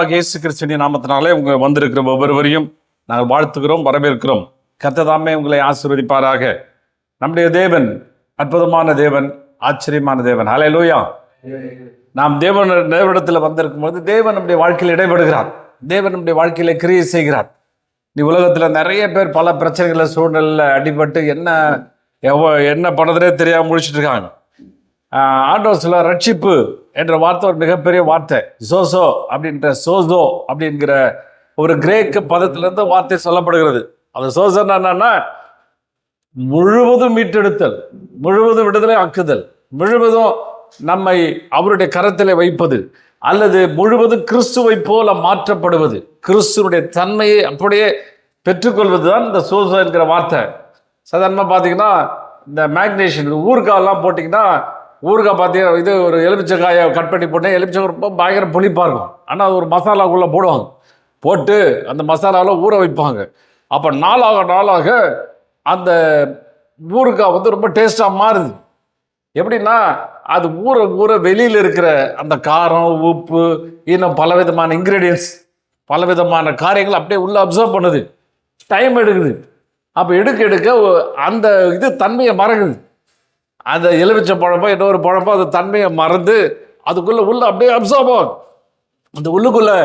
ஆண்டவராக இயேசு கிறிஸ்துவின் நாமத்தினாலே உங்க வந்திருக்கிற ஒவ்வொருவரையும் நாங்கள் வாழ்த்துகிறோம் வரவேற்கிறோம். கத்ததாமே உங்களை ஆசீர்வதிப்பாராக. நம்முடைய தேவன் அற்புதமான தேவன் ஆச்சரியமான தேவன். ஹalleluya நாம் தேவன் தேவனிடத்தில் வந்திருக்கும் போது தேவன் நம்முடைய வாழ்க்கையில் இடைபடுகிறார். தேவன் நம்முடைய வாழ்க்கையில கிரியை செய்கிறார். நீ உலகத்தில் நிறைய பேர் பல பிரச்சனைகள சூழ்நிலையில் அடிபட்டு என்ன எவ்வளோ என்ன பண்ணுறதுனே தெரியாமல் முழிச்சிட்டு இருக்காங்க. ஆண்டோஸில் ரட்சிப்பு என்ற வார்த்தை ஒரு மிகப்பெரிய வார்த்தை. சோசோ அப்படின்ற சோசோ அப்படிங்கிற ஒரு கிரேக்க பதத்திலிருந்து வார்த்தை சொல்லப்படுகிறது. அந்த சோசோன்னா என்னன்னா முழுவதும் மீட்டெடுத்தல் முழுவதும் விடுதலை ஆக்குதல் முழுவதும் நம்மை அவருடைய கரத்திலே வைப்பது அல்லது முழுவதும் கிறிஸ்துவை போல மாற்றப்படுவது கிறிஸ்துவனுடைய தன்மையை அப்படியே பெற்றுக்கொள்வது தான் இந்த சோசோ என்கிற வார்த்தை. சாதாரணமாக பார்த்தீங்கன்னா இந்த மேக்னேஷன் ஊர்காலெலாம் போட்டிங்கன்னா ஊறுகாய் பார்த்தீங்கன்னா இது ஒரு எலுமிச்சக்காயை கட் பண்ணி போட்டால் எலுமிச்சை ரொம்ப பயங்கர புளிப்பாக இருக்கும். ஆனால் அது ஒரு மசாலாக்குள்ளே போடுவாங்க. போட்டு அந்த மசாலாவில் ஊற வைப்பாங்க. அப்போ நாளாக நாளாக அந்த ஊறுகாய் வந்து ரொம்ப டேஸ்ட்டாக மாறுது. எப்படின்னா அது ஊற ஊற வெளியில் இருக்கிற அந்த காரம் உப்பு இன்னும் பலவிதமான இன்க்ரீடியன்ஸ் பலவிதமான காரியங்கள் அப்படியே உள்ளே அப்சர்வ் பண்ணுது. டைம் எடுக்குது. அப்போ எடுக்க எடுக்க அந்த இது தன்மையை மறக்குது. அந்த எலுமிச்சை பழம்போ இன்னொரு பழம்போ அந்த தன்மையை மறந்து அதுக்குள்ளே உள்ள அப்படியே அப்சர்வ் ஆகும். அந்த உள்ளுக்குள்ளே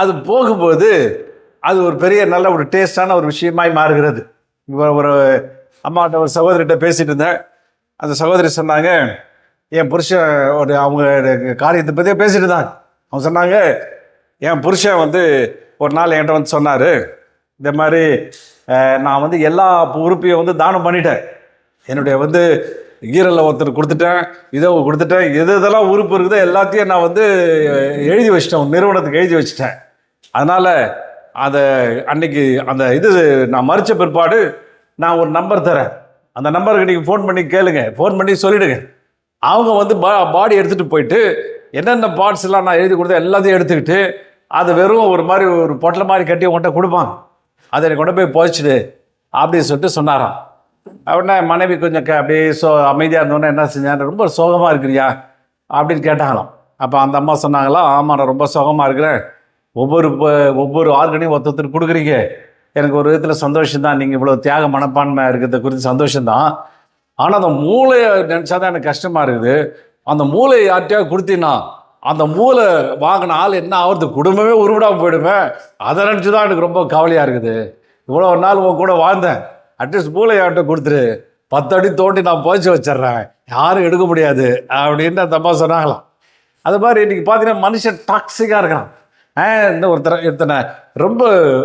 அது போகும்போது அது ஒரு பெரிய நல்ல ஒரு டேஸ்டான ஒரு விஷயமாய் மாறுகிறது. இப்போ ஒரு அம்மாட்ட ஒரு சகோதரிகிட்ட பேசிட்டு இருந்தேன். அந்த சகோதரி சொன்னாங்க என் புருஷன் ஒரு அவங்க காரியத்தை பற்றியே பேசிட்டு இருந்தாங்க. அவங்க சொன்னாங்க என் புருஷன் வந்து ஒரு நாள் என்கிட்ட வந்து சொன்னார் இந்த மாதிரி நான் வந்து எல்லா உறுப்பையும் வந்து தானம் பண்ணிட்டேன். என்னுடைய வந்து ஈரலில் ஒருத்தர் கொடுத்துட்டேன் இதை கொடுத்துட்டேன் எது இதெல்லாம் உறுப்பு இருக்குதோ எல்லாத்தையும் நான் வந்து எழுதி வச்சிட்டேன் நிறுவனத்துக்கு எழுதி வச்சிட்டேன். அதனால் அதை அன்னைக்கு அந்த இது நான் மறித்த பிற்பாடு நான் ஒரு நம்பர் தரேன். அந்த நம்பருக்கு நீங்கள் ஃபோன் பண்ணி கேளுங்க. ஃபோன் பண்ணி சொல்லிடுங்க. அவங்க வந்து பா பாடி எடுத்துகிட்டு போயிட்டு என்னென்ன பார்ட்ஸ் எல்லாம் நான் எழுதி கொடுத்தேன் எல்லாத்தையும் எடுத்துக்கிட்டு அது வெறும் ஒரு மாதிரி ஒரு பொட்டலை மாதிரி கட்டி உன்கிட்ட கொடுப்பாங்க. அதை எனக்கு கொண்டு போய் புதைச்சிடு அப்படின்னு சொல்லிட்டு சொன்னாராம். அப்படின்னா மனைவி கொஞ்சம் க- அப்படியே சோ அமைதியாக இருந்தோன்னே என்ன செஞ்சாங்க ரொம்ப சோகமாக இருக்கிறியா? அப்படின்னு கேட்டாங்களாம். அப்போ அந்த அம்மா சொன்னாங்களாம் ஆமாம் நான் ரொம்ப சோகமாக இருக்கிறேன். ஒவ்வொரு ஒவ்வொரு ஆர்கனையும் ஒருத்தர் கொடுக்குறீங்க. எனக்கு ஒரு விதத்தில் சந்தோஷம்தான். நீங்கள் இவ்வளோ தியாக மனப்பான்மை இருக்கிறத குறித்து சந்தோஷம்தான். ஆனால் அந்த மூளையை நினச்சா தான் எனக்கு கஷ்டமாக இருக்குது. அந்த மூளையை யார்கிட்டயாவது கொடுத்தீங்கன்னா அந்த மூளை வாங்கின ஆள் என்ன ஆகுறது? குடும்பமே உருவிடாமல் போயிடுவேன் அதை நினச்சி தான் எனக்கு ரொம்ப கவலையாக இருக்குது. இவ்வளோ நாள் உன் கூட வாழ்ந்தேன். அட்லீஸ்ட் மூளை யார்கிட்ட கொடுத்துரு. பத்து அடி தோண்டி நான் புதைச்சி வச்சிடுறேன். யாரும் எடுக்க முடியாது. அப்படின்னு அந்த அம்மா சொன்னாங்களாம். அது மாதிரி இன்னைக்கு பார்த்தீங்கன்னா மனுஷன் டாக்ஸிக்காக இருக்கான். ஆ, இந்த ஒருத்தர் இத்தனை ரொம்ப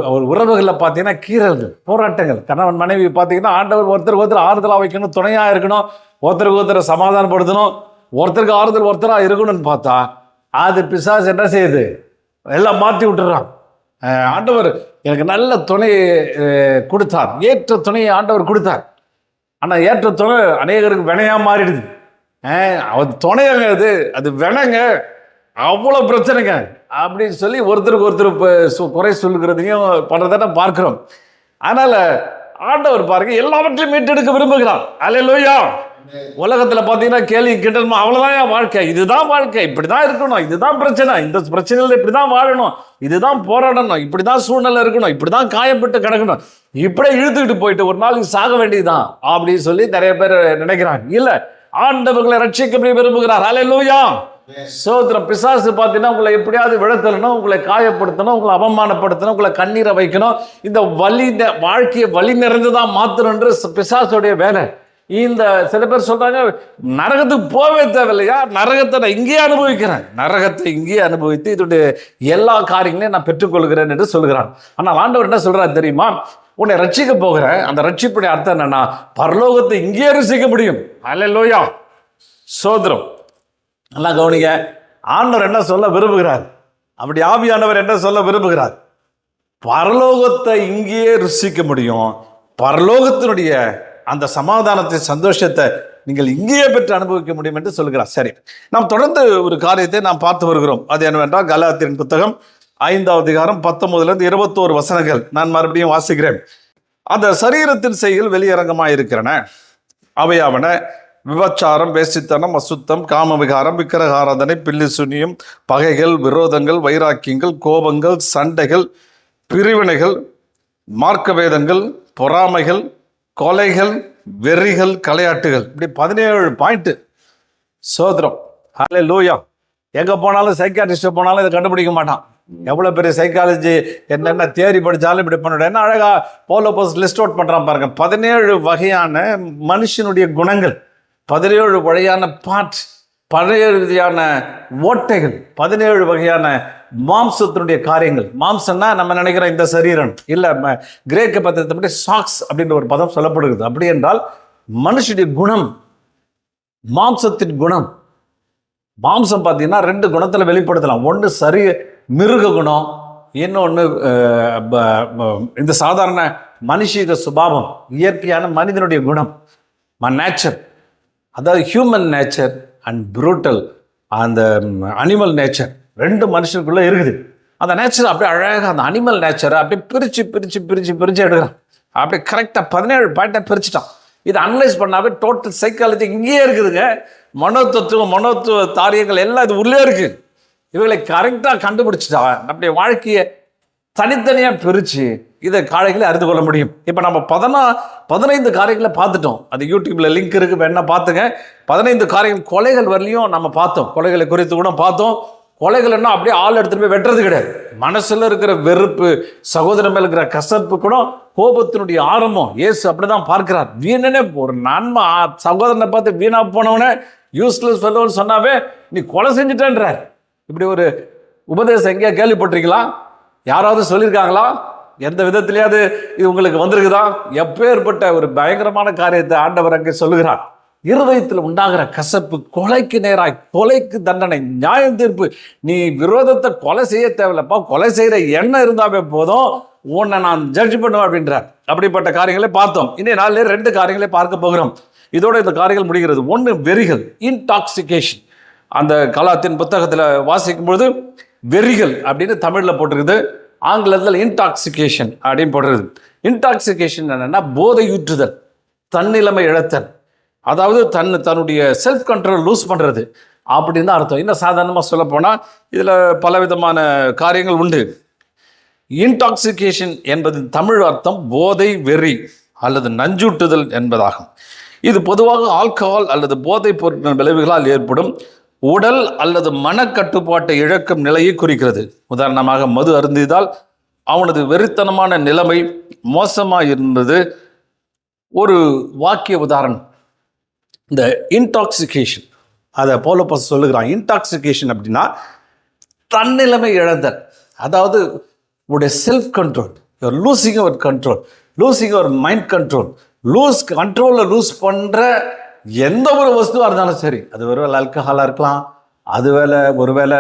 ஒரு உறவுகளில் பார்த்தீங்கன்னா கீறல்கள் போராட்டங்கள். கணவன் மனைவி பார்த்தீங்கன்னா ஆண்டவர் ஒருத்தர் ஒருத்தர் ஆறுதலாக வைக்கணும் துணையாக இருக்கணும் ஒருத்தருக்கு ஒருத்தரை சமாதானப்படுத்தணும் ஒருத்தருக்கு ஆறுதல் ஒருத்தராக இருக்கணும்னு பார்த்தா அது பிசாசு என்ன செய்யுது? எல்லாம் மாற்றி விட்டுறான். ஆண்டவர் எனக்கு நல்ல துணை கொடுத்தார். ஏற்ற துணையை ஆண்டவர் கொடுத்தார். ஆனால் ஏற்ற துணை அநேகருக்கு வினையாக மாறிடுது. அஹ், அது துணையங்க அது. அது வினங்க. அவ்வளோ பிரச்சனைங்க. அப்படின்னு சொல்லி ஒருத்தருக்கு ஒருத்தர் இப்போ குறை சொல்லுகிறதையும் பண்ணுறதை பார்க்குறோம். அதனால் ஆண்டவர் பாருங்க எல்லாவற்றையும் மீட்டெடுக்க விரும்புகிறார். அலையிலோயா உலகத்தில் பார்த்தீங்கன்னா கேள்வி கிட்டணுமா அவ்வளோதான் வாழ்க்கை. இதுதான் வாழ்க்கை. இப்படி தான் இருக்கணும். இதுதான் பிரச்சனை. இந்த பிரச்சனையில் இப்படி தான் வாழணும். இதுதான் போராடணும். இப்படி தான் சூழ்நிலை இருக்கணும். இப்படி தான் காயப்பட்டு கிடக்கணும். இப்படியே இழுத்துக்கிட்டு போயிட்டு ஒரு நாளைக்கு சாக வேண்டியதுதான் அப்படின்னு சொல்லி நிறைய பேர் நினைக்கிறாங்க. இல்லை ஆண்டவர்களை ரட்சிக்க விரும்புகிறார். அல்லையா சோத்திரம் பிசாசு பார்த்தீங்கன்னா உங்களை எப்படியாவது விழத்தலணும் உங்களை காயப்படுத்தணும் உங்களை அவமானப்படுத்தணும் உங்களை கண்ணீரை வைக்கணும். இந்த வலி வாழ்க்கையை வலி நிறைந்ததா மாத்தணுன்ற பிசாசுடைய வேலை. இந்த சில பேர் சொல்றாங்க நரகத்துக்கு போவே தேவையில்லையா? நரகத்தை நான் இங்கேயே அனுபவிக்கிறேன். நரகத்தை இங்கேயே அனுபவித்து இதோடைய எல்லா காரியங்களையும் நான் பெற்றுக்கொள்கிறேன் என்று சொல்கிறான். ஆனால் ஆண்டவர் என்ன சொல்றாரு தெரியுமா? உன்னை ரட்சிக்க போகிறேன். அந்த ரட்சிப்புடைய அர்த்தம் என்னன்னா பரலோகத்தை இங்கேயே ருசிக்க முடியும். அல்ல லோயா சோதரம் நல்லா கவனிங்க. ஆண்டவர் என்ன சொல்ல விரும்புகிறார்? அப்படி ஆவியானவர் என்ன சொல்ல விரும்புகிறார்? பரலோகத்தை இங்கேயே ருசிக்க முடியும். பரலோகத்தினுடைய அந்த சமாதானத்தை சந்தோஷத்தை நீங்கள் இங்கேயே பெற்று அனுபவிக்க முடியும் என்று சொல்கிறார். சரி நாம் தொடர்ந்து ஒரு காரியத்தை நாம் பார்த்து வருகிறோம். அது என்னவென்றால் கலாத்தின் புத்தகம் ஐந்தாவது அதிகாரம் பத்தொன்பதுலேருந்து இருபத்தோரு வசனங்கள் நான் மறுபடியும் வாசிக்கிறேன். அந்த சரீரத்தின் செய்கள் வெளியரங்கமாக இருக்கிறன. அவையாவன விபச்சாரம் வேசித்தனம் அசுத்தம் காமவிகாரம் விக்கிரகாராதனை பில்லி சுனியம் பகைகள் விரோதங்கள் வைராக்கியங்கள் கோபங்கள் சண்டைகள் பிரிவினைகள் மார்க்கவேதங்கள் பொறாமைகள் கொலைகள் வெறிகள் கலையாட்டுகள். இப்படி பதினேழு பாயிண்ட் சோதரம் ஹலே லூயா எங்கே போனாலும் சைக்காட்ரிஸ்ட் போனாலும் இதை கண்டுபிடிக்க மாட்டான். எவ்வளோ பெரிய சைக்காலஜி என்னென்ன தேரி படித்தாலும் இப்படி பண்ண என்ன அழகா போலோ போஸ்ட் லிஸ்ட் அவுட் பண்ணுறான் பாருங்க. பதினேழு வகையான மனுஷனுடைய குணங்கள். பதினேழு வகையான பார்ட் பதினேழு விதியான ஓட்டைகள் பதினேழு வகையான மாம்சத்தினுடைய காரியங்கள். மாம்சம்னா நம்ம நினைக்கிற இந்த சரீரம். இல்லை கிரேக்க பத்திரத்தை சாக்ஸ் அப்படின்ற ஒரு பதம் சொல்லப்படுகிறது. அப்படி என்றால் மனுஷனுடைய குணம் மாம்சத்தின் குணம். மாம்சம் பார்த்தீங்கன்னா ரெண்டு குணத்தில் வெளிப்படுத்தலாம். ஒன்று சரி மிருக குணம் இன்னொன்று இந்த சாதாரண மனுஷீக சுபாவம் இயற்கையான மனிதனுடைய குணம். ம நேச்சர் அதாவது ஹியூமன் நேச்சர் அண்ட் ப்ரூட்டல் அந்த அனிமல் நேச்சர் ரெண்டு மனுஷனுக்குள்ளே இருக்குது. அந்த நேச்சர் அப்படியே அழகாக அந்த அனிமல் நேச்சரை அப்படியே பிரித்து பிரித்து பிரித்து பிரித்து எடுக்கிறான். அப்படியே கரெக்டாக பதினேழு பாயிண்ட்டை பிரிச்சுட்டான். இதை அனலைஸ் பண்ணாவே டோட்டல் சைக்காலஜி இங்கேயே இருக்குதுங்க. மனோதத்துவம் மனோத்துவ தாரியங்கள் எல்லாம் இது உள்ளே இருக்குது இவங்களை கரெக்டாக கண்டுபிடிச்சிட்டான் நம்முடைய வாழ்க்கையை தனித்தனியாக பிரித்து இதை காலைகளை அறிந்து கொள்ள முடியும். இப்போ நம்ம பதினா பதினைந்து காரியங்களை பார்த்துட்டோம். அது யூடியூப்பில் லிங்க் இருக்குது வேணா பார்த்துங்க. பதினைந்து காரியங்கள் கொலைகள் வரலையும் நம்ம பார்த்தோம். கொலைகளை குறித்து கூட பார்த்தோம். கொலைகள்னா அப்படியே ஆள் எடுத்துகிட்டு போய் வெட்டுறது கிடையாது. மனசில் இருக்கிற வெறுப்பு சகோதரம் இருக்கிற கசப்பு கூட கோபத்தினுடைய ஆரம்பம். இயேசு அப்படிதான் பார்க்கிறார். வீணனே ஒரு நன்மை சகோதரனை பார்த்து வீணாக போனவனே யூஸ்லெஸ் ஃபெல்லோன்னு சொன்னாவே நீ கொலை செஞ்சுட்டேன்றார். இப்படி ஒரு உபதேசம் எங்கேயா கேள்விப்பட்டிருக்கலாம் யாராவது சொல்லியிருக்காங்களா? எந்த விதத்திலேயாவது இது உங்களுக்கு வந்திருக்குதா? எப்பேற்பட்ட ஒரு பயங்கரமான காரியத்தை ஆண்டவர் அங்கே சொல்லுகிறார். இருதயத்தில் உண்டாகிற கசப்பு கொலைக்கு நேராய் கொலைக்கு தண்டனை நியாயம் தீர்ப்பு நீ விரோதத்தை கொலை செய்ய தேவையில்லப்பா கொலை செய்கிற எண்ணம் இருந்தாவே போதும் உன்னை நான் ஜட்ஜ் பண்ணுவேன் அப்படின்றார். அப்படிப்பட்ட காரியங்களை பார்த்தோம். இன்னைய நாளில் ரெண்டு காரியங்களை பார்க்க போகிறோம். இதோட இந்த காரியங்கள் முடிகிறது. ஒன்று வெறிகள் இன்டாக்சிகேஷன் அந்த கலாத்தின் புத்தகத்தில் வாசிக்கும் பொழுது வெறிகள் அப்படின்னு தமிழில் போட்டிருக்குது. ஆங்கிலத்தில் இன்டாக்சிகேஷன் அப்படின்னு போடுறது. இன்டாக்சிகேஷன் என்னென்னா போதையூற்றுதல் தன்னிலைமை இழத்தல். அதாவது தன் தன்னுடைய செல்ஃப் கண்ட்ரோல் லூஸ் பண்ணுறது அப்படின்னு தான் அர்த்தம். இன்னும் சாதாரணமாக சொல்லப்போனால் இதில் பலவிதமான காரியங்கள் உண்டு. இன்டாக்சிகேஷன் என்பதின் தமிழ் அர்த்தம் போதை வெறி அல்லது நஞ்சூட்டுதல் என்பதாகும். இது பொதுவாக ஆல்கஹால் அல்லது போதைப் பொருட்களின் விளைவுகளால் ஏற்படும் உடல் அல்லது மனக்கட்டுப்பாட்டை இழக்கும் நிலையை குறிக்கிறது. உதாரணமாக மது அருந்தியதால் அவனது வெறித்தனமான நிலைமை மோசமாக இருந்தது ஒரு வாக்கிய உதாரணம். இந்த இன்டாக்சிகேஷன் அதை போலப்பஸ் சொல்லுகிறான். இன்டாக்சிகேஷன் அப்படின்னா தன்னிலைமை இழந்தல். அதாவது உடைய self control your losing our control losing our mind control lose கண்ட்ரோலில் லூஸ் பண்ணுற எந்த ஒரு வஸ்துவாக இருந்தாலும் சரி அது ஒருவேளை அல்கஹாலாக இருக்கலாம் அது வேலை ஒருவேளை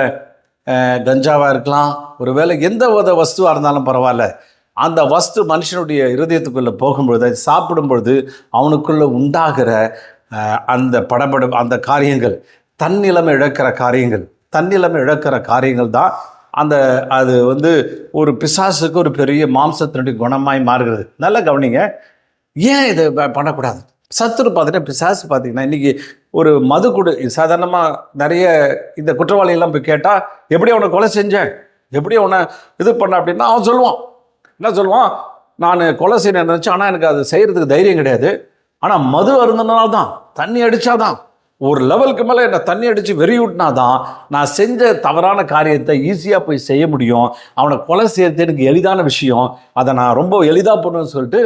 கஞ்சாவாக இருக்கலாம் ஒருவேளை எந்த வித வஸ்துவாக இருந்தாலும் பரவாயில்ல. அந்த வஸ்து மனுஷனுடைய இருதயத்துக்குள்ளே போகும்பொழுது அது சாப்பிடும் பொழுது அவனுக்குள்ளே உண்டாகிற அந்த படபட அந்த காரியங்கள் தன்னிலமை இழக்கிற காரியங்கள் தன்னிலமை இழக்கிற காரியங்கள் தான் அந்த அது வந்து ஒரு பிசாசுக்கு ஒரு பெரிய மாம்சத்தினுடைய குணமாய் மாறுகிறது. நல்லா கவனிங்க. ஏன் இதை ப- பண்ணக்கூடாது? சத்துரு பார்த்தீங்கன்னா பிசாசு பார்த்தீங்கன்னா இன்னைக்கு ஒரு மது குடு சாதாரணமாக நிறைய இந்த குற்றவாளிகள்லாம் போய் கேட்டால் எப்படி அவனை கொலை செஞ்சேன்? எப்படி அவனை இது பண்ண? அப்படின்னா அவன் சொல்லுவான். என்ன சொல்லுவான்? நான் கொலை செய்யணும்னு நினச்சேன். ஆனால் எனக்கு அது செய்கிறதுக்கு தைரியம் கிடையாது. ஆனால் மது அருந்தினால தான் தண்ணி அடித்தாதான் ஒரு லெவலுக்கு மேலே என்னை தண்ணி அடித்து வெறியூட்டினா தான் நான் செஞ்ச தவறான காரியத்தை ஈஸியாக போய் செய்ய முடியும். அவனை கொலை செய்யறது எனக்கு எளிதான விஷயம். அதை நான் ரொம்ப எளிதாக பண்ணுவேன்னு சொல்லிட்டு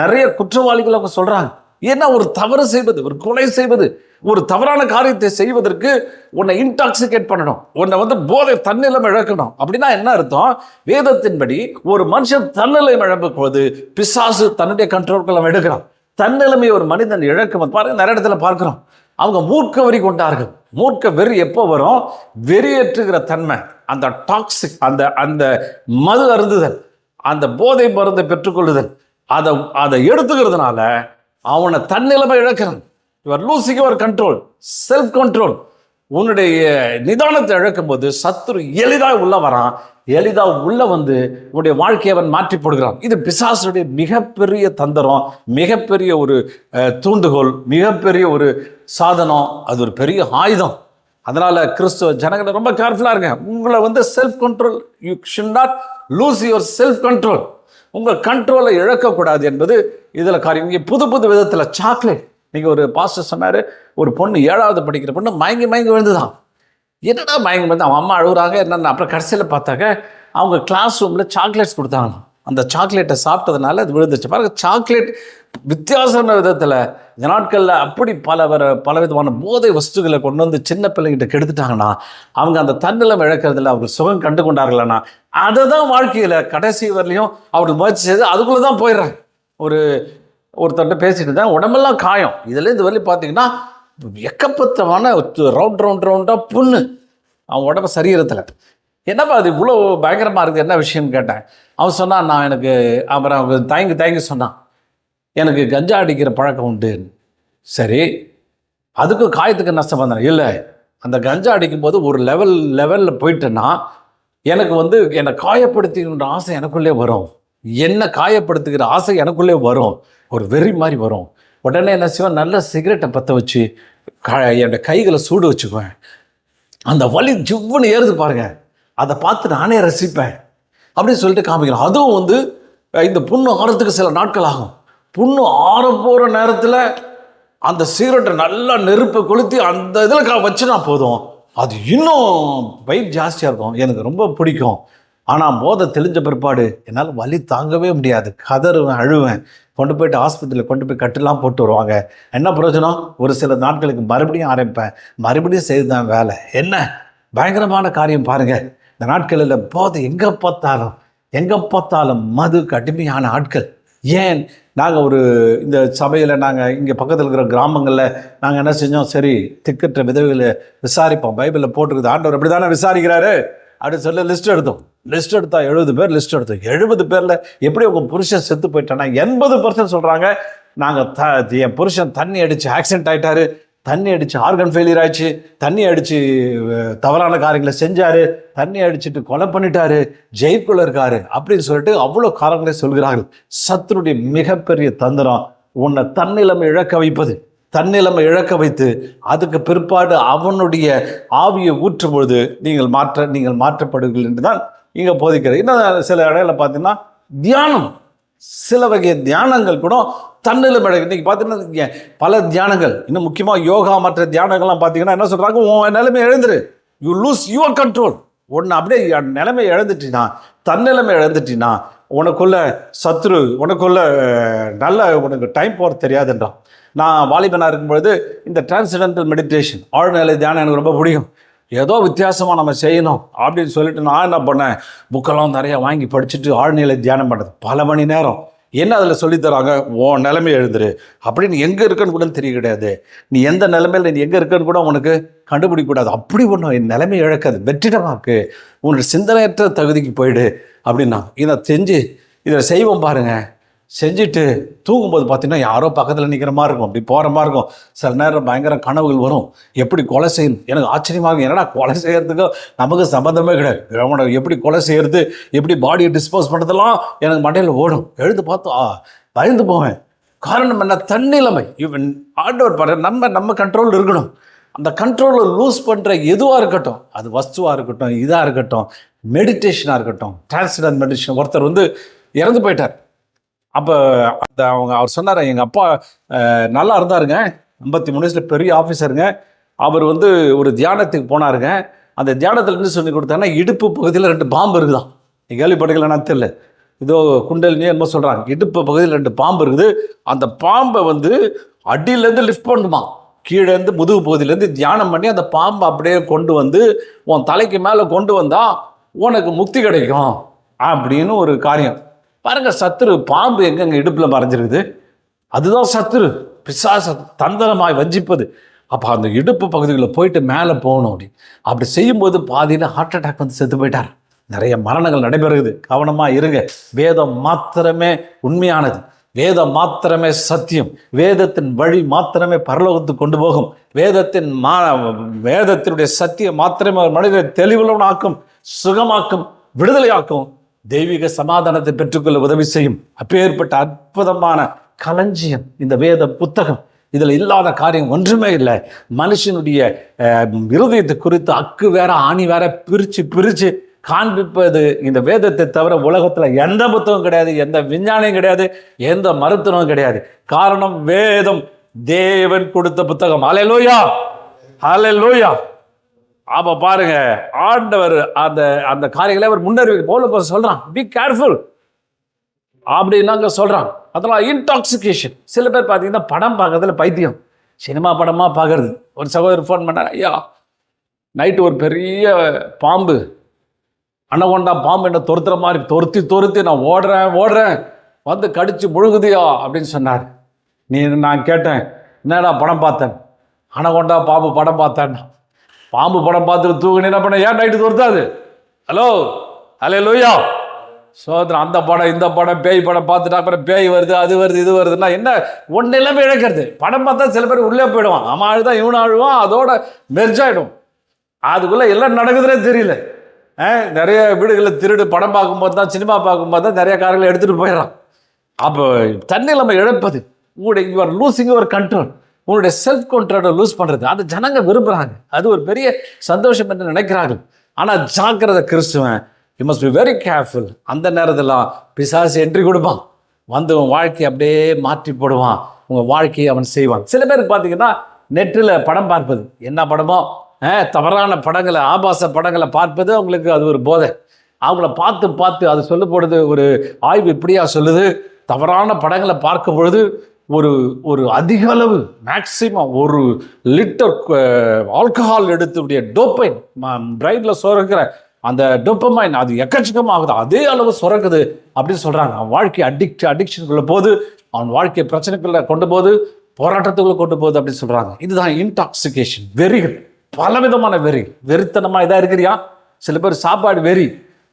நிறைய குற்றவாளிகள் அவங்க சொல்கிறாங்க ஏன்னா ஒரு தவறு செய்வது ஒரு கொலை செய்வது ஒரு தவறான காரியத்தை செய்வதற்கு உன்னை இன்டாக்சிகேட் பண்ணணும். உன்னை வந்து போதை தன்னிலம் இழக்கணும். அப்படின்னா என்ன அர்த்தம்? வேதத்தின்படி ஒரு மனுஷன் தன்னிலை இழக்கும் போது பிசாசு தன்னுடைய கண்ட்ரோல்களை எடுக்கிறான். தன்னிலைமை ஒரு மனிதன் இழக்கும் பாருங்க நிறைய இடத்துல பார்க்குறோம். அவங்க மூர்க்க வெறி கொண்டார்கள். மூர்க்க வெறி எப்போ வரும்? வெறியேற்றுகிற தன்மை அந்த டாக்ஸிக் அந்த அந்த மது அருந்துதல் அந்த போதை மருந்தை பெற்றுக்கொள்ளுதல் அதை அதை எடுத்துக்கிறதுனால அவனை தன்னிலைமை இழக்கிறான் your losing your control self control உன்னுடைய நிதானத்தை இழக்கும்போது சத்துரு எளிதாக உள்ள வரான். எளிதாக உள்ள வந்து உன்னுடைய வாழ்க்கையை அவன் மாற்றி போடுகிறான். இது பிசாசுடைய மிகப்பெரிய தந்திரம் மிகப்பெரிய ஒரு தூண்டுகோல் மிகப்பெரிய ஒரு சாதனம். அது ஒரு பெரிய ஆயுதம். அதனால கிறிஸ்துவ ஜனங்களை ரொம்ப கேர்ஃபுல்லாக இருங்க. உங்களை வந்து self control you should not lose your self control உங்கள் கண்ட்ரோலை இழக்கக்கூடாது என்பது இதில் காரியம். இங்கே புது புது விதத்தில் சாக்லேட் நீங்கள் ஒரு பாஸ்டர் சொன்னார் ஒரு பொண்ணு ஏழாவது படிக்கிற பொண்ணு மயங்கி மயங்கி விழுந்துதான். என்னடா மயங்கி வந்து அவன் அம்மா அழுகுறாங்க என்னென்ன அப்புறம் கடைசியில் பார்த்தாக்க அவங்க கிளாஸ் ரூமில் சாக்லேட்ஸ் கொடுத்தாங்களாம். அந்த சாக்லேட்டை சாப்பிட்டதுனால அது விழுந்துச்சு பாருங்க சாக்லேட் வித்தியாசமான விதத்தில் இந்த நாட்களில் அப்படி பல வர பல விதமான போதை வஸ்துகளை கொண்டு வந்து சின்ன பிள்ளைங்கிட்ட கெடுத்துட்டாங்கன்னா அவங்க அந்த தன்னிலம் இழக்கிறதுல அவர் சுகம் கண்டு கொண்டார்களானா அதை தான் வாழ்க்கையில் கடைசி வரலையும் அவர்கள் முயற்சி செய்து அதுக்குள்ளே தான் போயிடுறாங்க. ஒரு ஒருத்தர்கிட்ட பேசிட்டு இருந்தேன். உடம்பெல்லாம் காயம். இதில் இந்த வரலையும் பார்த்தீங்கன்னா எக்கப்பத்தமான ரவுண்ட் ரவுண்ட் ரவுண்டாக புண்ணு. அவன் உடம்பு சரீரத்தில். என்னப்பா அது இவ்வளோ பயங்கரமாக இருக்குது? என்ன விஷயம்னு கேட்டேன். அவன் சொன்னான் நான் எனக்கு அப்புறம் அவங்க தயங்கி தயங்கி சொன்னான். எனக்கு கஞ்சா அடிக்கிற பழக்கம் உண்டு. சரி. அதுக்கும் காயத்துக்கு நஷ்டம் வந்தேன் இல்லை. அந்த கஞ்சா அடிக்கும்போது ஒரு லெவல் லெவலில் போயிட்டேன்னா எனக்கு வந்து என்னை காயப்படுத்தின்ற ஆசை எனக்குள்ளே வரும். என்ன காயப்படுத்துகிற ஆசை எனக்குள்ளே வரும். ஒரு வெறி மாதிரி வரும். உடனே என்ன செய்வேன்? நல்ல சிகரெட்டை பற்ற வச்சு க என்னோட கைகளை சூடு வச்சுக்குவேன். அந்த வலி ஜிவ்வுன்னு ஏறுது பாருங்க. அதை பார்த்து நானே ரசிப்பேன். அப்படின்னு சொல்லிட்டு காமிக்கிறோம் அதுவும் வந்து இந்த புண்ணு ஆறதுக்கு சில நாட்கள் ஆகும். புண்ணு ஆற போகிற நேரத்தில் அந்த சிகரெட்டை நல்லா நெருப்பை கொளுத்தி அந்த இதில் கா வச்சுனா போதும். அது இன்னும் வெயிட் ஜாஸ்தியாக இருக்கும். எனக்கு ரொம்ப பிடிக்கும். ஆனால் போதை தெளிஞ்ச பிற்பாடு என்னால் வலி தாங்கவே முடியாது. கதறுவேன் அழுவேன். கொண்டு போயிட்டு ஆஸ்பத்திரியில் கொண்டு போய் கட்டுலாம் போட்டு வருவாங்க. என்ன பிரயோஜனம்? ஒரு சில நாட்களுக்கு மறுபடியும் ஆரம்பிப்பேன். மறுபடியும் செய்து தான் வேலை. என்ன? பயங்கரமான காரியம் பாருங்கள் இந்த நாட்களில் போதை எங்கே பார்த்தாலும் எங்கே பார்த்தாலும் மது கடுமையான ஆட்கள். ஏன்? நாங்கள் ஒரு இந்த சபையில் நாங்கள் இங்கே பக்கத்தில் இருக்கிற கிராமங்களில் நாங்கள் என்ன செஞ்சோம்? சரி திக்கற்ற விதவிகளை விசாரிப்போம். பைபிளில் போட்டிருக்குது. ஆண்டவர் அப்படி தானே விசாரிக்கிறாரு? அப்படின்னு சொல்லி லிஸ்ட் எடுத்தோம். லிஸ்ட் எடுத்தா எழுபது பேர் லிஸ்ட் எடுத்து. எழுபது பேரில் எப்படி உங்கள் புருஷன் செத்து போயிட்டானா எண்பது பர்சன்ட் சொல்கிறாங்க நாங்கள் த என் புருஷன் தண்ணி அடித்து ஆக்சிடென்ட் ஆயிட்டாரு. தண்ணி அடித்து ஆர்கன் ஃபெயிலியர் ஆயிடுச்சு. தண்ணி அடித்து தவறான காரியங்களை செஞ்சார். தண்ணி அடிச்சுட்டு கொலை பண்ணிட்டாரு. ஜெயிலுக்குள்ள இருக்காரு அப்படின்னு சொல்லிட்டு அவ்வளோ காரணங்களை சொல்கிறார்கள். சத்துருடைய மிகப்பெரிய தந்திரம் உன்னை தன்னிலமை இழக்க வைப்பது. தன்னிலைமை இழக்க வைத்து அதுக்கு பிற்பாடு அவனுடைய ஆவியை ஊற்றும் பொழுது நீங்கள் மாற்ற நீங்கள் மாற்றப்படுவீர்கள் என்று தான் இங்கே போதிக்கிறது. இன்னும் சில இடையில பார்த்தீங்கன்னா தியானம். சில வகை தியானங்கள் கூட தன்னிலும் இன்னைக்கு பார்த்தீங்கன்னா பல தியானங்கள். இன்னும் முக்கியமாக யோகா மற்ற தியானங்கள்லாம் பார்த்தீங்கன்னா என்ன சொல்கிறாங்க உன் நிலைமை எழுந்துரு. யூ லூஸ் யுவர் கண்ட்ரோல் ஒன்று அப்படியே நிலைமை இழந்துட்டினா தன்னிலைமை இழந்துட்டினா உனக்குள்ள சத்ரு உனக்குள்ள நல்ல உனக்கு டைம் போகிறது தெரியாதுன்றான். நான் வாலிபனாக இருக்கும்பொழுது இந்த டிரான்சிடென்டல் மெடிடேஷன் ஆழ்நிலை தியானம் எனக்கு ரொம்ப பிடிக்கும். ஏதோ வித்தியாசமாக நம்ம செய்யணும் அப்படின்னு சொல்லிட்டு நான் என்ன பண்ணேன்? புக்கெல்லாம் நிறையா வாங்கி படிச்சுட்டு ஆழ்நிலை தியானம் பண்ணுறது பல மணி நேரம். என்ன அதில் சொல்லித் தராங்க? உன் நிலைமை எழுதுரு அப்படின்னு எங்கே இருக்குன்னு கூட தெரிய கிடையாது. நீ எந்த நிலைமையில் நீ எங்கே இருக்குன்னு கூட உனக்கு கண்டுபிடிக்கூடாது அப்படி ஒன்றும் என் நிலைமை இழக்காது. வெற்றிடமாக்கு உன்னோட சிந்தனையற்ற தகுதிக்கு போயிடு. அப்படின்னா இதை செஞ்சு இதில் செய்வோம் பாருங்கள் செஞ்சுட்டு தூங்கும்போது பார்த்தீங்கன்னா யாரோ பக்கத்தில் நிற்கிற மாதிரி இருக்கும். அப்படி போகிற மாதிரி இருக்கும். சில நேரம் பயங்கர கனவுகள் வரும். எப்படி கொலை செய்யணும் எனக்கு ஆச்சரியமாக இருக்கும். என்னடா கொலை செய்கிறதுக்கும் நமக்கு சம்மந்தமே கிடையாது. எப்படி கொலை செய்கிறது எப்படி பாடியை டிஸ்போஸ் பண்ணுறதெல்லாம் எனக்கு மண்டையில் ஓடும். எழுந்து பார்த்தா ஆ, பயந்து போவேன். காரணம் என்ன? தன்னிலைமை. இவன் ஆண்டவர் பாரு நம்ம நம்ம கண்ட்ரோல் இருக்கணும். அந்த கண்ட்ரோலை லூஸ் பண்ணுற எதுவாக இருக்கட்டும் அது வஸ்துவாக இருக்கட்டும் இதாக இருக்கட்டும் மெடிடேஷனாக இருக்கட்டும் டிரான்ஸ்டன்ட் மெடிடேஷன் ஒருத்தர் வந்து இறந்து போயிட்டார். அப்போ அந்த அவங்க அவர் சொன்னார் எங்கள் அப்பா நல்லா இருந்தாருங்க. ஐம்பத்தி மூணு வயசில் பெரிய ஆஃபீஸருங்க அவர் வந்து ஒரு தியானத்துக்கு போனாருங்க. அந்த தியானத்தில் என்ன சொல்லி கொடுத்தாங்கன்னா இடுப்பு பகுதியில் ரெண்டு பாம்பு இருக்குதான் நீ கேள்விப்பட்டீங்களா தெரியல. இதோ குண்டலினியே என்னமோ சொல்கிறாங்க இடுப்பு பகுதியில் ரெண்டு பாம்பு இருக்குது. அந்த பாம்பை வந்து அடியிலேருந்து லிஃப்ட் பண்ணுமா? கீழேருந்து முதுகு பகுதியிலேருந்து தியானம் பண்ணி அந்த பாம்பை அப்படியே கொண்டு வந்து உன் தலைக்கு மேலே கொண்டு வந்தால் உனக்கு முக்தி கிடைக்கும். அப்படின்னு ஒரு காரியம். பாருங்க சத்துரு பாம்பு எங்கெங்க இடுப்பில் மறைஞ்சிருக்குது? அதுதான் சத்துரு. பிசாச தந்திரமாய் வஞ்சிப்பது. அப்போ அந்த இடுப்பு பகுதிகளில் போயிட்டு மேலே போகணும் அப்படி. அப்படி செய்யும்போது பாதியில் ஹார்ட் அட்டாக் வந்து செத்து போயிட்டார். நிறைய மரணங்கள் நடைபெறுகிறது. கவனமாக இருங்க. வேதம் மாத்திரமே உண்மையானது. வேதம் மாத்திரமே சத்தியம். வேதத்தின் வழி மாத்திரமே பரலோகத்துக்கு கொண்டு போகும். வேதத்தின் மா வேதத்தினுடைய சத்தியம் மாத்திரமே ஒரு மனிதனை தெளிவுள்ளவனாக்கும் சுகமாக்கும் விடுதலையாக்கும். தெய்வீக சமாதானத்தை பெற்றுக்கொள்ள உதவி செய்யும். அப்பேற்பட்ட அற்புதமான களஞ்சியம் இந்த வேத புத்தகம். இதில் இல்லாத காரியம் ஒன்றுமே இல்லை. மனுஷனுடைய இருதயத்தை குறித்து அக்கு வேற ஆணி வேற பிரித்து பிரித்து காண்பிப்பது இந்த வேதத்தை தவிர உலகத்தில் எந்த புத்தகம் கிடையாது எந்த விஞ்ஞானியும் கிடையாது எந்த மருத்துவமும் கிடையாது. காரணம் வேதம். தேவன் கொடுத்த புத்தகம். அலைலோயா அலை லோயா அப்ப பாருங்க ஆண்டவர் அந்த அந்த காரியங்களை அவர் முன்னறிவிக்க போல சொல்றான் பி கேர்ஃபுல் அப்படின்னாங்க சொல்றான் அதெல்லாம் இன்டாக்சிகேஷன் சில பேர் பார்த்தீங்கன்னா படம் பார்க்கறதுல பைத்தியம். சினிமா படமாக பார்க்கறது. ஒரு சகோதரர் ஃபோன் பண்ணார் ஐயா நைட்டு ஒரு பெரிய பாம்பு. அனகொண்டா பாம்பு என்ன துரத்துற மாதிரி துரத்தி துரத்தி நான் ஓடுறேன் ஓடுறேன். வந்து கடிச்சு முழுகுதியா? அப்படின்னு சொன்னார். நீ நான் கேட்டேன் என்னடா படம் பார்த்தேன்? அனகொண்டா பாம்பு படம் பார்த்தேன் பாம்பு படம் பார்த்துட்டு தூங்கினே என்ன பண்ண ஏன் நைட்டு துரத்தாது? ஹலோ ஹலே லோயா சோதனை அந்த படம் இந்த படம் பேய் படம் பார்த்துட்டா அப்புறம் பேய் வருது அது வருது இது வருதுன்னா என்ன? ஒன்று எல்லாமே இழக்கிறது. படம் பார்த்தா சில பேர் உள்ளே போயிடுவான். அவன் அழுதான் இவன் அழுவான் அதோட மெர்ஜாயிடும் அதுக்குள்ளே எல்லாம் நடக்குதுன்னே தெரியல. ஆ, நிறைய வீடுகளில் திருடு படம் பார்க்கும்போது தான் சினிமா பார்க்கும்போது தான் நிறைய காரங்களை எடுத்துகிட்டு போயிடறான். அப்போ தண்ணி நம்ம இழப்பது. உங்களுடைய you are losing your control உங்களுடைய செல்ஃப் கண்ட்ரோலை லூஸ் பண்ணுறது அது ஜனங்க விரும்புகிறாங்க அது ஒரு பெரிய சந்தோஷம் என்று நினைக்கிறார்கள். ஆனால் ஜாக்கிரதை கிறிஸ்துவன் you must be very careful அந்த நேரத்திலாம் பிசாசு என்ட்ரி கொடுப்பான். வந்து உன் வாழ்க்கையை அப்படியே மாற்றி போடுவான். உங்கள் வாழ்க்கையை அவன் செய்வான். சில பேருக்கு பார்த்தீங்கன்னா நெட்டில் படம் பார்ப்பது. என்ன படமோ? ஆ, தவறான படங்களை ஆபாச படங்களை பார்ப்பது அவங்களுக்கு அது ஒரு போதை. அவங்கள பார்த்து பார்த்து அது சொல்லப்படுது ஒரு ஆய்வு இப்படியா சொல்லுது. தவறான படங்களை பார்க்கும் பொழுது ஒரு ஒரு அதிக அளவு மேக்சிமம் ஒரு லிட்டர் ஆல்கஹால் எடுத்துடைய டோப்பைன் பிரைனில் சுரக்கிற அந்த டோப்பமைன் அது எக்கச்சக்கமாகுது. அதே அளவு சுரக்குது அப்படின்னு சொல்கிறாங்க அவன் வாழ்க்கை அடிக்ட் அடிக்ஷனுக்குள்ள போது அவன் வாழ்க்கை பிரச்சனைக்குள்ள கொண்டு போது போராட்டத்துக்குள்ள கொண்டு போகுது அப்படின்னு சொல்கிறாங்க இதுதான் இன்டாக்சிகேஷன் வெறிகள். பலவிதமான வெறி வெறித்தனமாக இதாக இருக்கிறியா? சில பேர் சாப்பாடு வெறி.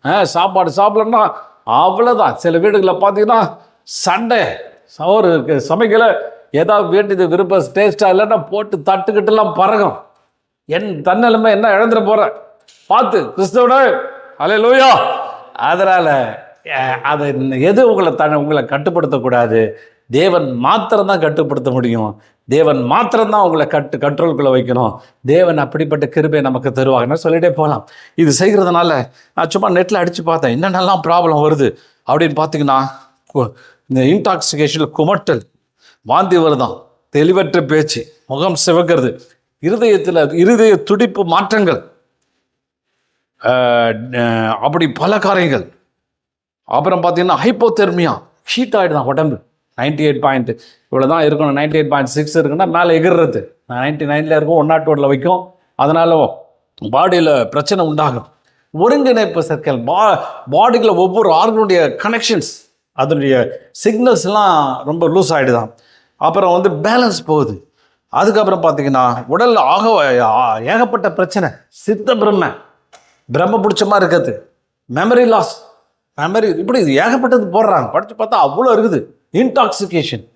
ஆ சாப்பாடு சாப்பிடலன்னா அவ்வளோதான் சில வீடுகளில் பார்த்தீங்கன்னா சண்டை. சோறு சமைக்கல. ஏதாவது வேண்டியது விருப்ப டேஸ்ட்டாக இல்லைன்னா போட்டு தட்டுக்கிட்டுலாம் பறகும் என் தன்னலமை என்ன இழந்துட போற? பார்த்து கிறிஸ்தவனே. அலே லோயா அதனால் அதை எது உங்களை த உங்களை கட்டுப்படுத்தக்கூடாது? தேவன் மாத்திரம்தான் கட்டுப்படுத்த முடியும். தேவன் மாத்திரம்தான் உங்களை கட்டு கண்ட்ரோல்குள்ளே வைக்கணும். தேவன் அப்படிப்பட்ட கிருபை நமக்கு தருவாங்கன்னு சொல்லிட்டே போகலாம். இது செய்கிறதுனால நான் சும்மா நெட்டில் அடித்து பார்த்தேன். என்னென்னலாம் ப்ராப்ளம் வருது? அப்படின்னு பார்த்தீங்கன்னா இந்த இன்டாக்சிகேஷனில் குமட்டல் வாந்தி வருதான் தெளிவற்ற பேச்சு முகம் சிவக்கிறது. இருதயத்தில் இருதய துடிப்பு மாற்றங்கள். அப்படி பல காரியங்கள். அப்புறம் பார்த்தீங்கன்னா ஹைப்போதெர்மியா ஹீட் ஆகிடுதான் உடம்பு. நைன்டி எயிட் பாயிண்ட் இவ்வளோ தான் இருக்கணும். நைன்டி எயிட் பாயிண்ட் சிக்ஸ் இருக்குன்னா மேலே எகிர்றது. நைன்டி நைனில் இருக்கும் ஒன் நாட் ஒன்ல வைக்கும். அதனால பாடியில் பிரச்சனை உண்டாகும். ஒருங்கிணைப்பு சர்க்கிள் பா பாடியில் ஒவ்வொரு ஆர்கனுடைய கனெக்ஷன்ஸ் அதனுடைய சிக்னல்ஸ்லாம் ரொம்ப லூஸ் ஆகிடுதான் அப்புறம் வந்து பேலன்ஸ் போகுது. அதுக்கப்புறம் பார்த்தீங்கன்னா உடலில் ஆக ஆ- ஏகப்பட்ட பிரச்சனை. சித்த பிரம்ம. பிரம்ம பிடிச்சமாக இருக்கிறது மெமரி லாஸ் மெமரி இப்படி இது ஏகப்பட்டது போடுறாங்க. படித்து பார்த்தா அவ்வளோ இருக்குது. இன்டாக்சிகேஷன்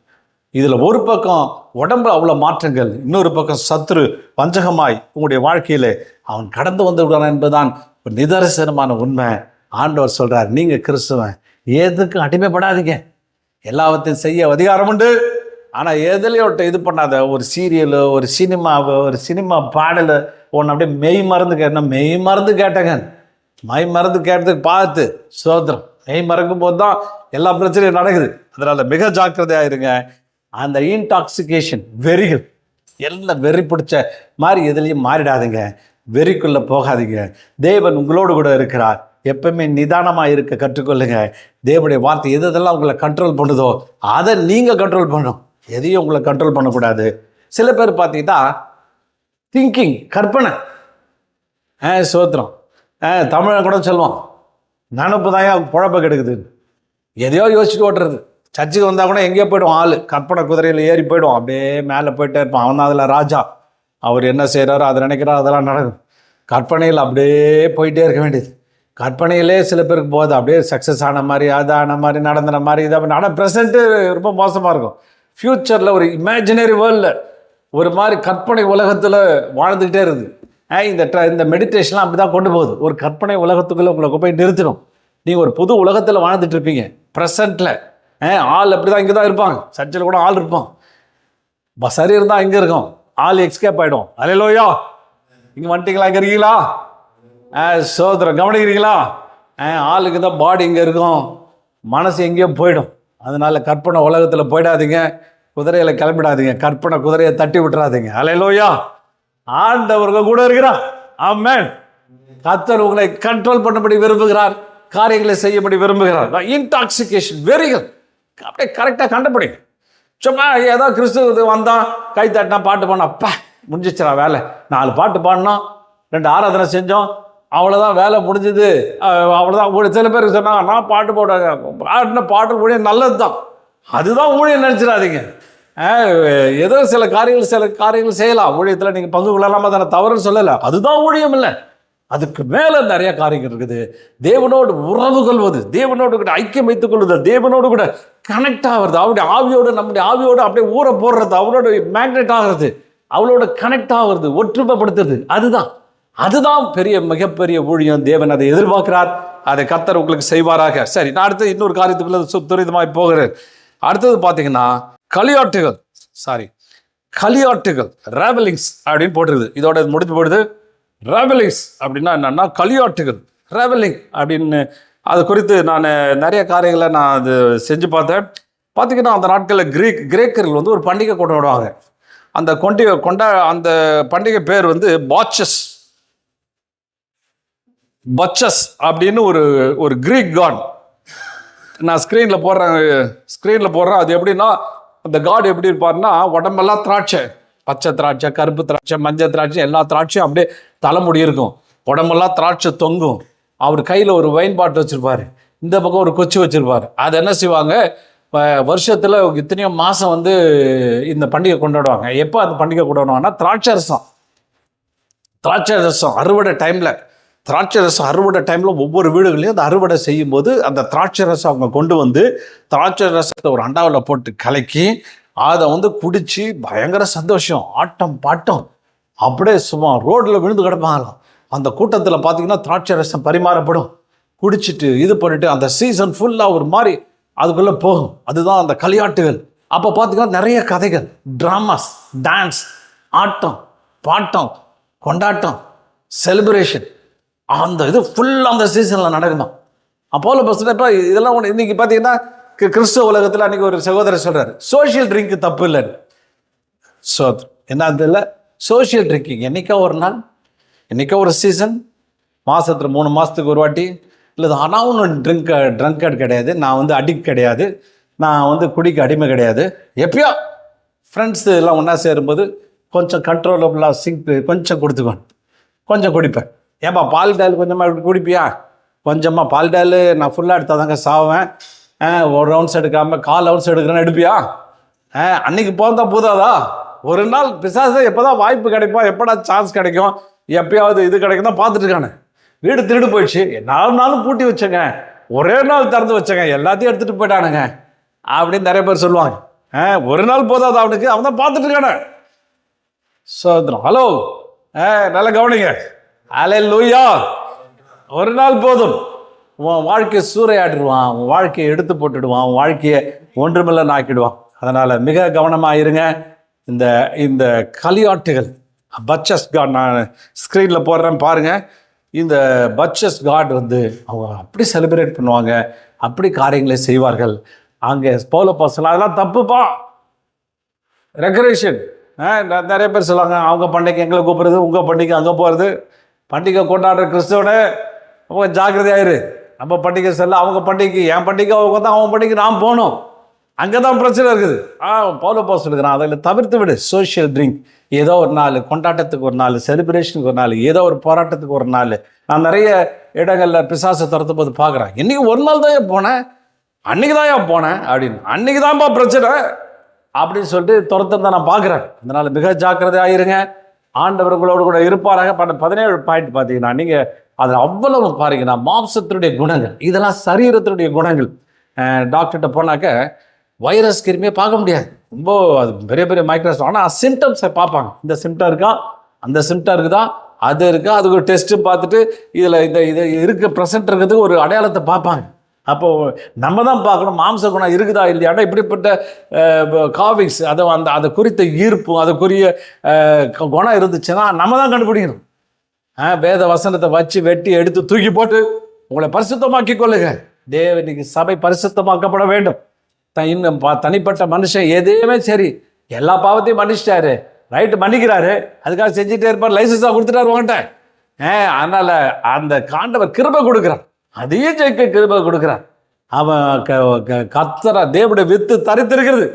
இதில் ஒரு பக்கம் உடம்பு அவ்வளோ மாற்றங்கள் இன்னொரு பக்கம் சத்துரு வஞ்சகமாய் உங்களுடைய வாழ்க்கையில் அவன் கடந்து வந்து விடுறான் என்பதுதான் ஒரு நிதர்சனமான உண்மை. ஆண்டவர் சொல்கிறார் நீங்கள் கிறிஸ்துவன். எதுக்கும் அடிமைப்படாதீங்க. எல்லாவற்றையும் செய்ய அதிகாரம் உண்டு. ஆனால் எதுலேயும் இது பண்ணாத. ஒரு சீரியலு ஒரு சினிமாவோ ஒரு சினிமா பாடலு ஒன்று அப்படியே மெய் மறந்து கேட்டேன் மெய் மறந்து கேட்டேங்க. மை மறந்து கேட்டதுக்கு பார்த்து சோதரம் மெய் மறக்கும் போது தான் எல்லா பிரச்சனையும் நடக்குது. அதனால் மிக ஜாக்கிரதையாக இருங்க அந்த இன்டாக்சிகேஷன் வெறிகள் எல்லாம் வெறி பிடிச்ச மாதிரி எதுலேயும் மாறிடாதீங்க. வெறிக்குள்ளே போகாதீங்க. தேவன் உங்களோடு கூட இருக்கிறார். எப்பவுமே நிதானமாக இருக்க கற்றுக்கொள்ளுங்க. தேவனுடைய வார்த்தை எது எதெல்லாம் உங்களை கண்ட்ரோல் பண்ணுதோ அதை நீங்கள் கண்ட்ரோல் பண்ணும். எதையும் உங்களை கண்ட்ரோல் பண்ணக்கூடாது. சில பேர் பார்த்தீங்கன்னா திங்கிங் கற்பனை. ஆ சோத்திரம். ஆ தமிழை கூட சொல்லுவோம் நினப்பு தான் குழப்பம் கெடுக்குது? எதையோ யோசிச்சுட்டு ஓட்டுறது. சர்ச்சுக்கு வந்தால் கூட எங்கேயோ போய்டுவான் ஆள். கற்பனை குதிரையில் ஏறி போய்டும். அப்படியே மேலே போயிட்டே இருப்பான். அவன் தான் அதில் ராஜா. அவர் என்ன செய்கிறாரோ அதை நினைக்கிறாரோ அதெல்லாம் நடக்கும் கற்பனையில் அப்படியே போயிட்டே இருக்க வேண்டியது. கற்பனையிலே சில பேருக்கு போகுது. அப்படியே சக்ஸஸ் ஆன மாதிரி அது ஆன மாதிரி நடந்துன மாதிரி இதை ஆனால் ப்ரெசண்ட்டு ரொம்ப மோசமாக இருக்கும். ஃப்யூச்சரில் ஒரு இமேஜினரி வேர்ல்டில் ஒரு மாதிரி கற்பனை உலகத்தில் வாழ்ந்துக்கிட்டே இருக்குது ஆ, இந்த ட்ர- இந்த மெடிடேஷன்லாம் அப்படி தான் கொண்டு போகுது. ஒரு கற்பனை உலகத்துக்குள்ளே உங்களை போய் நிறுத்திடும் நீங்கள் ஒரு புது உலகத்தில் வாழ்ந்துட்டு இருப்பீங்க. ப்ரெசண்ட்டில் ஆள் அப்படி தான் இங்கே தான் இருப்பாங்க. சர்ச்சில் கூட ஆள் இருப்பான். ப- சரீரம் தான் இங்கே இருக்கும். ஆள் எக்ஸ்கேப் ஆகிடும் அலையிலோயா. இங்கே வந்துட்டீங்களா? இங்கே இருக்கீங்களா? சோதரம் கவனிக்கிறீங்களா? ஆளுக்கு தான் பாடி இங்கே இருக்கும். மனசு எங்கேயோ போயிடும். அதனால கற்பனை உலகத்தில் போயிடாதீங்க. குதிரையில் கிளம்பிடாதீங்க. கற்பனை குதிரையை தட்டி விட்டுறாதீங்க. அலையிலோயா ஆண்டவர்கள் கூட இருக்கிறார். ஆமென் கத்தர் உங்களை கண்ட்ரோல் பண்ணபடி விரும்புகிறார். காரியங்களை செய்யபடி விரும்புகிறார். இன்டாக்சிகேஷன் வெறிகள். அப்படியே கரெக்டாக கண்டுபிடிங்க. சும்மா ஏதோ கிறிஸ்துவ வந்தான் கை தட்டினா பாட்டு பாடினா அப்பா முடிஞ்சிச்சிடா வேலை. நாலு பாட்டு பாடினோம். ரெண்டு ஆராதனை செஞ்சோம். அவ்வளோதான் வேலை முடிஞ்சுது. அவ்வளோதான் சில பேருக்கு சொன்னாங்க நான் பாட்டு போட பாட்டின பாட்டு ஊழியம் நல்லது தான் அதுதான் ஊழியம் நினச்சிடாதீங்க. ஏதோ சில காரியங்கள் சில காரியங்கள் செய்யலாம். ஊழியத்தில் நீங்கள் பங்கு கொள்ளலாமா தானே தவறுன்னு சொல்லலை. அதுதான் ஊழியம் இல்லை. அதுக்கு மேலே நிறைய காரியங்கள் இருக்குது. தேவனோடு உறவு கொள்வது தேவனோடு கூட ஐக்கியம் வைத்துக் கொள்வது தேவனோடு கூட கனெக்ட் ஆகிறது அவருடைய ஆவியோடு நம்முடைய ஆவியோடு அப்படியே ஊற போடுறது அவரோட மேக்னெட் ஆகிறது அவளோட கனெக்ட் ஆகிறது ஒற்றுமைப்படுத்துறது அதுதான். அதுதான் பெரிய மிகப்பெரிய ஊழியம். தேவன் அதை எதிர்பார்க்கிறார். அதை கத்தர் உங்களுக்கு செய்வாராக. சரி நான் அடுத்து இன்னொரு காரியத்துக்குள்ள சு- துரிதமாய் போகிறேன். அடுத்தது பார்த்தீங்கன்னா களியாட்டுகள். சாரி களியாட்டுகள். ரேவலிங்ஸ் அப்படின்னு போட்டிருக்குது. இதோட இது முடிஞ்சு போடுது ரேவலிங்ஸ் அப்படின்னா என்னன்னா களியாட்டுகள். ரேவலிங் அப்படின்னு அது குறித்து நான் நிறைய காரியங்களை நான் அது செஞ்சு பார்த்தேன். பார்த்தீங்கன்னா அந்த நாட்களில் கிரீக் கிரேக்கர்கள் வந்து ஒரு பண்டிகை கொண்டாடுவாங்க. அந்த கொண்டி கொண்டா அந்த பண்டிகை பேர் வந்து பாச்சஸ் பச்சஸ் அப்படின்னு ஒரு ஒரு கிரீக் காட் நான் ஸ்க்ரீனில் போடுறேன் ஸ்க்ரீனில் போடுறேன். அது எப்படின்னா அந்த காட் எப்படி இருப்பார்னா உடம்பெல்லாம் திராட்சை. பச்சை திராட்சை கருப்பு திராட்சை மஞ்சள் திராட்சை எல்லா திராட்சையும் அப்படியே தலைமுடி இருக்கும். உடம்பெல்லாம் திராட்சை தொங்கும். அவர் கையில் ஒரு வைன் பாட்டு வச்சுருப்பாரு. இந்த பக்கம் ஒரு கொச்சி வச்சுருப்பாரு. அது என்ன செய்வாங்க? வருஷத்தில் இத்தனையோ மாதம் வந்து இந்த பண்டிகை கொண்டாடுவாங்க. எப்போ அந்த பண்டிகை கொண்டாடுவாங்கன்னா திராட்சை ரசம். திராட்சை ரசம் அறுவடை டைமில் திராட்சை ரசம் அறுவடை டைமில் ஒவ்வொரு வீடுகளையும் அந்த அறுவடை செய்யும்போது அந்த திராட்சை ரசம் அவங்க கொண்டு வந்து திராட்சை ரசத்தை ஒரு அண்டாவில் போட்டு கலக்கி அதை வந்து குடிச்சு பயங்கர சந்தோஷம் ஆட்டம் பாட்டம். அப்படியே சும்மா ரோட்டில் விழுந்து கிடப்பாங்களாம். அந்த கூட்டத்தில் பார்த்தீங்கன்னா திராட்சை ரசம் பரிமாறப்படும். குடிச்சிட்டு இது பண்ணிட்டு அந்த சீசன் ஃபுல்லாக ஒரு மாதிரி அதுக்குள்ளே போகும். அதுதான் அந்த களியாட்டுகள் அப்போ பார்த்தீங்கன்னா நிறைய கதைகள். ட்ராமாஸ் டான்ஸ் ஆட்டம் பாட்டம் கொண்டாட்டம் செலிப்ரேஷன் அந்த இது ஃபுல்லாக அந்த சீசனில் நடக்குமா? அப்போல பஸ் இப்போ இதெல்லாம் ஒன்று இன்றைக்கி பார்த்தீங்கன்னா கிறிஸ்துவ உலகத்தில் அன்றைக்கி ஒரு சகோதரர் சொல்கிறார் சோஷியல் ட்ரிங்க் தப்பு இல்லை ஸோ என்ன இல்லை? சோஷியல் ட்ரிங்கிங் என்றைக்கோ ஒரு நாள் என்னைக்கோ ஒரு சீசன் மாதத்தில் மூணு மாதத்துக்கு ஒரு வாட்டி இல்லை ஆனால் ஒன்று ட்ரிங்க் ட்ரங்கட் கிடையாது. நான் வந்து அடிக்ட் கிடையாது. நான் வந்து குடிக்க அடிமை கிடையாது. எப்பயோ ஃப்ரெண்ட்ஸ் எல்லாம் ஒன்றா சேரும்போது கொஞ்சம் கண்ட்ரோலபுளாக சிங்க் கொஞ்சம் கொடுத்துக்குவேன் கொஞ்சம் குடிப்பேன். ஏப்பா பால் டால் கொஞ்சமாக இப்படி குடிப்பியா? கொஞ்சமாக பால் டால் நான் ஃபுல்லாக எடுத்தால் தாங்க சாவேன் ஆ, ஒரு ரவுண்ட்ஸ் எடுக்காமல் கால் ரவுண்ட்ஸ் எடுக்கிறேன்னு எடுப்பியா? ஆ, அன்னைக்கு போந்தா போதாதா? ஒரு நாள் பிசாசு எப்போதான் வாய்ப்பு கிடைப்பா? எப்படா சான்ஸ் கிடைக்கும்? எப்பயாவது இது கிடைக்கும் தான் பார்த்துட்டு இருக்கானே. வீடு திருடு போயிடுச்சு. நாலு நாளும் பூட்டி வச்சேங்க. ஒரே நாள் திறந்து வச்சேங்க. எல்லாத்தையும் எடுத்துகிட்டு போயிட்டானுங்க. அப்படின்னு நிறைய பேர் சொல்லுவாங்க. ஆ, ஒரு நாள் போதாதா அவனுக்கு? அவன் தான் பார்த்துட்டு இருக்கானே. சோதரம் ஹலோ ஆ நல்லா கவனிங்க. அலை லூயா ஒரு நாள் போதும். உன் வாழ்க்கையை சூறையாடிடுவான் உன் வாழ்க்கையை எடுத்து போட்டுடுவான் உன் வாழ்க்கையை ஒன்றுமில்லன்னு ஆக்கிடுவான் அதனால் மிக கவனமாக இருங்க. இந்த இந்த களியாட்டுகள் பச்சஸ் காட் நான் ஸ்க்ரீனில் போடுறேன் பாருங்கள் இந்த பச்சஸ் காட் வந்து அவங்க அப்படி செலிப்ரேட் பண்ணுவாங்க அப்படி காரியங்களை செய்வார்கள். அங்கே பௌல பசங்க அதெல்லாம் தப்புப்பா. ரெக்கரேஷன் நிறைய பேர் சொல்லுவாங்க அவங்க பண்டிகை எங்களை கூப்பிட்றது உங்கள் பண்டிகை அங்கே போகிறது பண்டிகை கொண்டாடுற கிறிஸ்தவனே அவங்க ஜாக்கிரதையாயிரு. நம்ம பண்டிகை செல்ல அவங்க பண்டிகைக்கு என் பண்டிகை அவங்க தான் அவன் பண்டிகை நான் போகணும். அங்கே தான் பிரச்சனை இருக்குது. ஆ பவுல போஸ் இருக்கிறான் அதில் தவிர்த்து விடு. சோஷியல் ட்ரிங்க் ஏதோ ஒரு நாள் கொண்டாட்டத்துக்கு ஒரு நாள் செலிப்ரேஷனுக்கு ஒரு நாள் ஏதோ ஒரு போராட்டத்துக்கு ஒரு நாள். நான் நிறைய இடங்களில் பிசாசை துரத்தும் போது பார்க்குறேன். இன்றைக்கி ஒரு நாள் தான் போனேன் அன்றைக்கி தான் போனேன் அப்படின்னு. அன்றைக்கி தான்ப்பா பிரச்சனை. அப்படின்னு சொல்லிட்டு துரத்துறத நான் பார்க்குறேன். அதனால் மிக ஜாக்கிரதையாக ஆண்டவர்களோடு கூட இருப்பாராக. பதினேழு பாயிண்ட் பார்த்தீங்கன்னா நீங்கள் அதில் அவ்வளவு பாருங்கன்னா மாம்சத்தினுடைய குணங்கள் இதெல்லாம் சரீரத்தினுடைய குணங்கள். டாக்டர்கிட்ட போனாக்க வைரஸ் கிருமியை பார்க்க முடியாது. ரொம்ப அது பெரிய பெரிய மைக்ரோஸ்கோப் ஆனால் சிம்டம்ஸை பார்ப்பாங்க. இந்த சிம்டம் இருக்கா? அந்த சிம்டம் இருக்குதா? அது இருக்கா? அதுக்கு ஒரு டெஸ்ட்டு பார்த்துட்டு இதில் இந்த இது இருக்க ப்ரெசன்ட் இருக்கிறதுக்கு ஒரு அடையாளத்தை பார்ப்பாங்க. அப்போது நம்ம தான் பார்க்கணும் மாம்ச குணம் இருக்குதா இல்லையாடா இப்படிப்பட்ட காவிக்ஸ் அதை அந்த அதை குறித்த ஈர்ப்பு அதுக்குரிய குணம் இருந்துச்சுன்னா நம்ம தான் கண்டுபிடிக்கணும். ஆ, வேத வசனத்தை வச்சு வெட்டி எடுத்து தூக்கி போட்டு உங்களை பரிசுத்தமாக்கி கொள்ளுங்க. தேவனுக்கு சபை பரிசுத்தமாக்கப்பட வேண்டும். த- இன்னும் பா- தனிப்பட்ட மனுஷன் எதையுமே சரி எல்லா பாவத்தையும் மன்னிச்சிட்டாரு. ரைட்டு மன்னிக்கிறாரு. அதுக்காக செஞ்சுட்டே இருப்பார். லைசன்ஸாக கொடுத்துட்டாரு உங்கள்கிட்ட ஏ அதனால் அந்த காண்டவர் கிருபை கொடுக்குறான் அதையும் ஜெயிக்க கிருபை கொடுக்குறார் அவன் க- க- கத்தரா தேவனுடைய வித்து தரித்திருக்கிறது.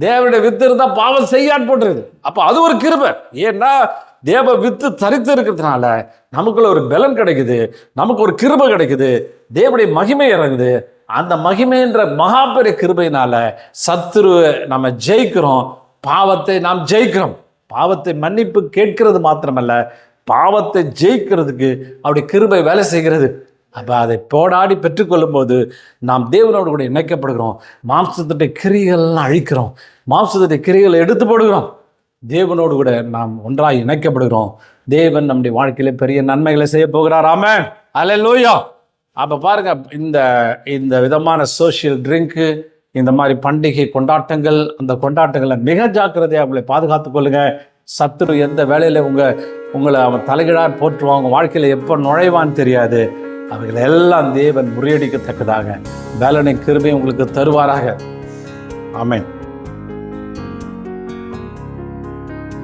தேவனுடைய வித்து இருந்தால் பாவம் செய்யான்னு போட்டுருக்குது. அப்போ அது ஒரு கிருபை. ஏன்னா தேவ வித்து தரித்து இருக்கிறதுனால நமக்குள்ள ஒரு பலன் கிடைக்குது. நமக்கு ஒரு கிருபை கிடைக்குது. தேவனுடைய மகிமை இறங்குது. அந்த மகிமைன்ற மகாபெரிய கிருபையினால சத்துருவை நம்ம ஜெயிக்கிறோம். பாவத்தை நாம் ஜெயிக்கிறோம். பாவத்தை மன்னிப்பு கேட்கிறது மாத்திரமல்ல பாவத்தை ஜெயிக்கிறதுக்கு அப்படி கிருபை வேலை செய்கிறது. அப்போ அதை போடாடி பெற்றுக்கொள்ளும் போது நாம் தேவனோடு கூட இணைக்கப்படுகிறோம். மாம்சத்துடைய கிரிகள்லாம் அழிக்கிறோம். மாம்சத்துடைய கிரிகளை எடுத்து போடுகிறோம். தேவனோடு கூட நாம் ஒன்றாக இணைக்கப்படுகிறோம். தேவன் நம்முடைய வாழ்க்கையில பெரிய நன்மைகளை செய்ய போகிறார். ஆமென். அல்லேலூயா அப்போ பாருங்க இந்த இந்த விதமான சோஷியல் ட்ரிங்க்கு இந்த மாதிரி பண்டிகை கொண்டாட்டங்கள் அந்த கொண்டாட்டங்களை மிக ஜாக்கிரதையாக உங்களை பாதுகாத்து கொள்ளுங்க. சத்துரு எந்த வேலையில் உங்க உங்களை அவன் தலைகீழாக போற்றுவான் உங்க வாழ்க்கையில் எப்போ நுழைவான்னு தெரியாது. அவைகளை எல்லாம் தேவன் முறியடிக்கத்தக்கதாக. வேலனை கிருபை உங்களுக்கு தருவாராக. ஆமேன்.